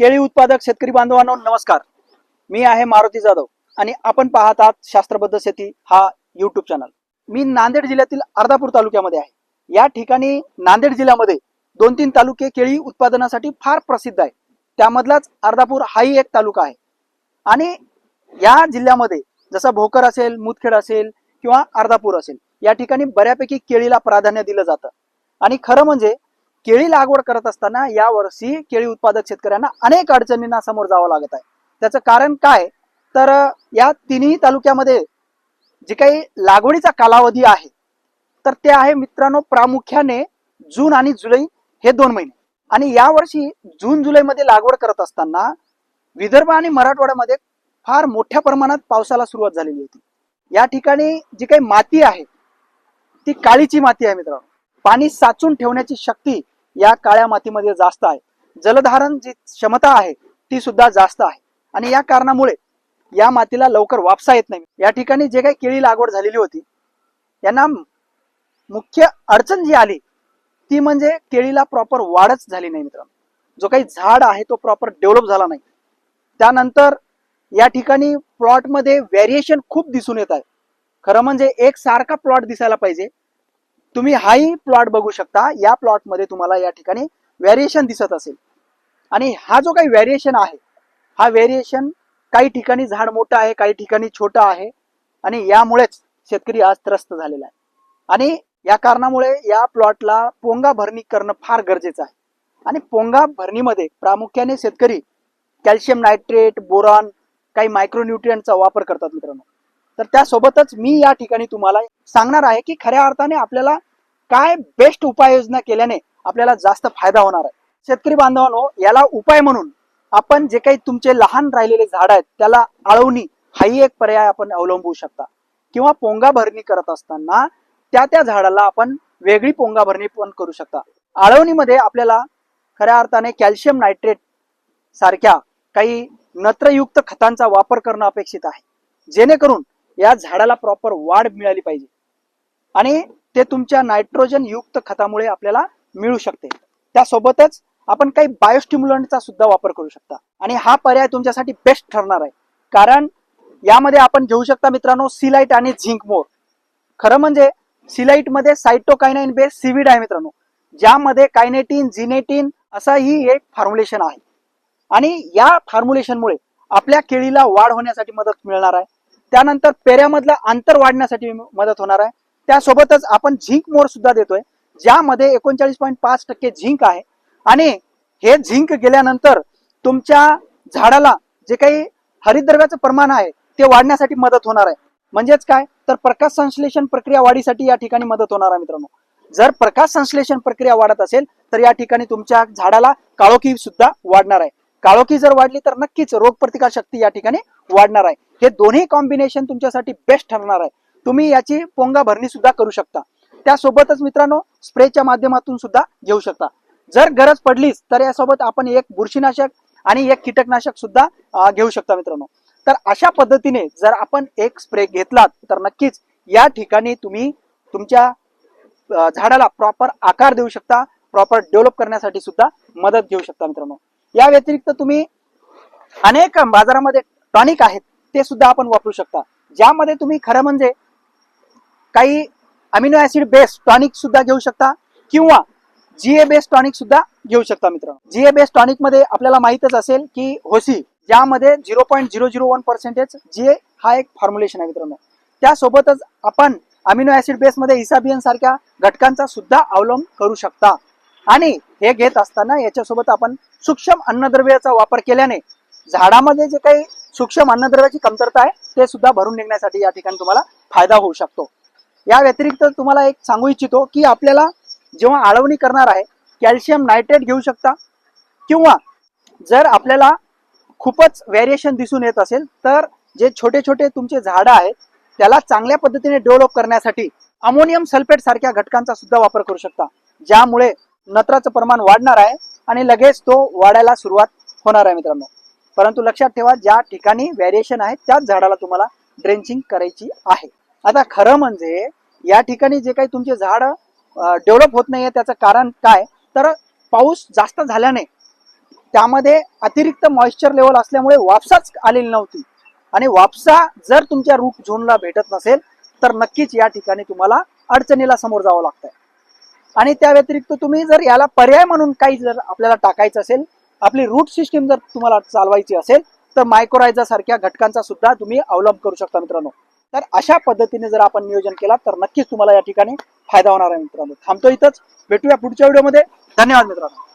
केळी उत्पादक शेतकरी बांधवांनो नमस्कार. मी आहे मारुती जाधव आणि आपण पाहत आहात शास्त्रबद्ध शेती हा युट्यूब चॅनल मी नांदेड जिल्ह्यातील अर्धापूर तालुक्यामध्ये आहे. या ठिकाणी नांदेड जिल्ह्यामध्ये दोन तीन तालुके केळी उत्पादनासाठी फार प्रसिद्ध आहे. त्यामधलाच अर्धापूर हाही एक तालुका आहे. आणि या जिल्ह्यामध्ये जसं भोकर असेल मुदखेड असेल किंवा अर्धापूर असेल या ठिकाणी बऱ्यापैकी केळीला प्राधान्य दिलं जातं. आणि खरं म्हणजे केळी लागवड करत असताना या वर्षी केळी उत्पादक शेतकऱ्यांना अनेक अडचणींना समोर जावं लागत आहे. त्याचं कारण काय? तर या तिन्ही तालुक्यामध्ये जे काही लागवडीचा कालावधी आहे तर ते आहे मित्रांनो प्रामुख्याने जून आणि जुलै हे दोन महिने. आणि यावर्षी जून जुलैमध्ये लागवड करत असताना विदर्भ आणि मराठवाड्यामध्ये फार मोठ्या प्रमाणात पावसाला सुरुवात झालेली होती. या ठिकाणी जी काही माती आहे ती काळीची माती आहे मित्रांनो. पाणी साचून ठेवण्याची शक्ती या काळ्या मातीमध्ये जास्त आहे. जलधारण जी क्षमता आहे ती सुद्धा जास्त आहे. आणि या कारणामुळे या मातीला लवकर वापसा येत नाही. या ठिकाणी जे काही केळी लागवड झालेली होती यांना मुख्य अडचण जी आली ती म्हणजे केळीला प्रॉपर वाढच झाली नाही मित्रांनो. जो काही झाड आहे तो प्रॉपर डेव्हलप झाला नाही. त्यानंतर या ठिकाणी प्लॉटमध्ये व्हेरिएशन खूप दिसून येत आहे. खरं म्हणजे एक सारखा प्लॉट दिसायला पाहिजे. तुम्ही हाही प्लॉट बघू शकता. या प्लॉटमध्ये तुम्हाला या ठिकाणी व्हॅरिएशन दिसत असेल. आणि हा जो काही व्हॅरिएशन आहे हा व्हेरिएशन काही ठिकाणी झाड मोठं आहे काही ठिकाणी छोटं आहे. आणि यामुळेच शेतकरी आज त्रस्त झालेला आहे. आणि या कारणामुळे या प्लॉटला पोंगा भरणी करणं फार गरजेचं आहे. आणि पोंगा भरणीमध्ये प्रामुख्याने शेतकरी कॅल्शियम नायट्रेट बोरॉन काही मायक्रोन्युट्रियंटचा वापर करतात मित्रांनो. तर त्यासोबतच मी या ठिकाणी तुम्हाला सांगणार आहे की खऱ्या अर्थाने आपल्याला काय बेस्ट उपाययोजना केल्याने आपल्याला जास्त फायदा होणार आहे. शेतकरी बांधवांनो याला उपाय म्हणून आपण जे काही तुमचे लहान राहिलेले झाड आहेत त्याला आळवणी हाही एक पर्याय आपण अवलंबू शकता. किंवा पोंगा भरणी करत असताना त्या त्या झाडाला आपण वेगळी पोंगा भरणी पण करू शकता. आळवणीमध्ये आपल्याला खऱ्या अर्थाने कॅल्शियम नायट्रेट सारख्या काही नत्रयुक्त खतांचा वापर करणं अपेक्षित आहे. जेणेकरून या झाडाला प्रॉपर वाढ मिळाली पाहिजे. आणि ते तुमच्या नायट्रोजन युक्त खतामुळे आपल्याला मिळू शकते. त्यासोबतच आपण काही बायोस्टिम्युलंटचा सुद्धा वापर करू शकता. आणि हा पर्याय तुमच्यासाठी बेस्ट ठरणार आहे. कारण यामध्ये आपण घेऊ शकता मित्रांनो सिलाइट आणि झिंक मोर. खरं म्हणजे सिलाइटमध्ये सायटोकायनाइन बेस सिविड आहे मित्रांनो. ज्यामध्ये कायनेटिन जिनेटिन असा ही एक फॉर्म्युलेशन आहे. आणि या फॉर्म्युलेशनमुळे आपल्या केळीला वाढ होण्यासाठी मदत मिळणार आहे. त्यानंतर पेऱ्यामधलं अंतर वाढण्यासाठी मदत होणार आहे. त्यासोबतच आपण झिंक मोर सुद्धा देतोय ज्यामध्ये एकोणचाळीस पॉईंट पाच टक्के झिंक आहे. आणि हे झिंक गेल्यानंतर तुमच्या झाडाला जे काही हरितद्रव्याचं प्रमाण आहे ते वाढण्यासाठी मदत होणार आहे. म्हणजेच काय? तर प्रकाश संश्लेषण प्रक्रिया वाढीसाठी या ठिकाणी मदत होणार आहे मित्रांनो. जर प्रकाश संश्लेषण प्रक्रिया वाढत असेल तर या ठिकाणी तुमच्या झाडाला काळोखी सुद्धा वाढणार आहे. काळोखी जर वाढली तर नक्कीच रोगप्रतिकार शक्ती या ठिकाणी वाढणार आहे. हे दोन्ही कॉम्बिनेशन तुमच्यासाठी बेस्ट ठरणार आहे. तुम्ही याची पोंगा भरणी सुद्धा करू शकता. त्यासोबतच मित्रांनो स्प्रेच्या माध्यमातून सुद्धा घेऊ शकता. जर गरज पडलीच तर यासोबत आपण एक बुरशीनाशक आणि एक कीटकनाशक सुद्धा घेऊ शकता मित्रांनो. तर अशा पद्धतीने जर आपण एक स्प्रे घेतलात तर नक्कीच या ठिकाणी तुम्ही तुमच्या झाडाला प्रॉपर आकार देऊ शकता प्रॉपर डेव्हलप करण्यासाठी सुद्धा मदत घेऊ शकता मित्रांनो. या व्यतिरिक्त तुम्ही अनेक बाजारामध्ये टॉनिक आहेत ते सुद्धा आपण वापरू शकता. ज्यामध्ये तुम्ही खरं म्हणजे काही अमिनो ऍसिड बेस टॉनिक सुद्धा घेऊ शकता किंवा जीए बेस टॉनिक सुद्धा घेऊ शकता मित्रांनो जीए बेस टॉनिकमध्ये आपल्याला माहितच असेल की होसी ज्यामध्ये zero point zero zero one percentage GA हा एक फॉर्म्युलेशन आहे मित्रांनो. त्यासोबतच आपण अमिनो ऍसिड बेस मध्ये इसाबियन सारख्या घटकांचा सुद्धा अवलंब करू शकता. आणि हे घेत असताना याच्यासोबत आपण सूक्ष्म अन्नद्रव्याचा वापर केल्याने झाडामध्ये जे काही सूक्ष्म अन्नद्रव्याची कमतरता आहे ते सुद्धा भरून निघण्यासाठी या ठिकाणी तुम्हाला फायदा होऊ शकतो. या व्यतिरिक्त तुम्हाला एक सांगू इच्छितो की आपल्याला जेव्हा आळवणी करणार आहे कॅल्शियम नायट्रेट घेऊ शकता किंवा जर आपल्याला खूपच व्हेरिएशन दिसून येत असेल तर जे छोटे छोटे तुमचे झाडं आहेत त्याला चांगल्या पद्धतीने डेव्हलप करण्यासाठी अमोनियम सल्फेट सारख्या घटकांचा सुद्धा वापर करू शकता ज्यामुळे नत्राचं प्रमाण वाढणार आहे आणि लगेच तो वाढायला सुरुवात होणार आहे मित्रांनो. परंतु लक्षात ठेवा ज्या ठिकाणी व्हेरिएशन आहे त्याच झाडाला तुम्हाला ड्रेंचिंग करायची आहे. आता खरं म्हणजे या ठिकाणी जे काही तुमचे झाड डेव्हलप होत नाहीये त्याचं कारण काय? तर पाऊस जास्त झाल्याने त्यामध्ये अतिरिक्त मॉइश्चर लेवल असल्यामुळे वापसाच आलेली नव्हती. आणि वापसा जर तुमच्या रूट झोनला भेटत नसेल तर नक्कीच या ठिकाणी तुम्हाला अडचणीला समोर जावं लागतंय. आणि त्या व्यतिरिक्त तुम्ही जर याला पर्याय म्हणून काही जर आपल्याला टाकायचं असेल आपली रूट सिस्टीम जर तुम्हाला चालवायची असेल तर मायक्रोरायझा सारख्या घटकांचा सुद्धा तुम्ही अवलंब करू शकता मित्रांनो. तर अशा पद्धतीने जर आपण नियोजन केला तर नक्कीच तुम्हाला या ठिकाणी फायदा होणार आहे मित्रांनो. थांबतो इथंच. भेटूया पुढच्या व्हिडिओमध्ये धन्यवाद मित्रांनो.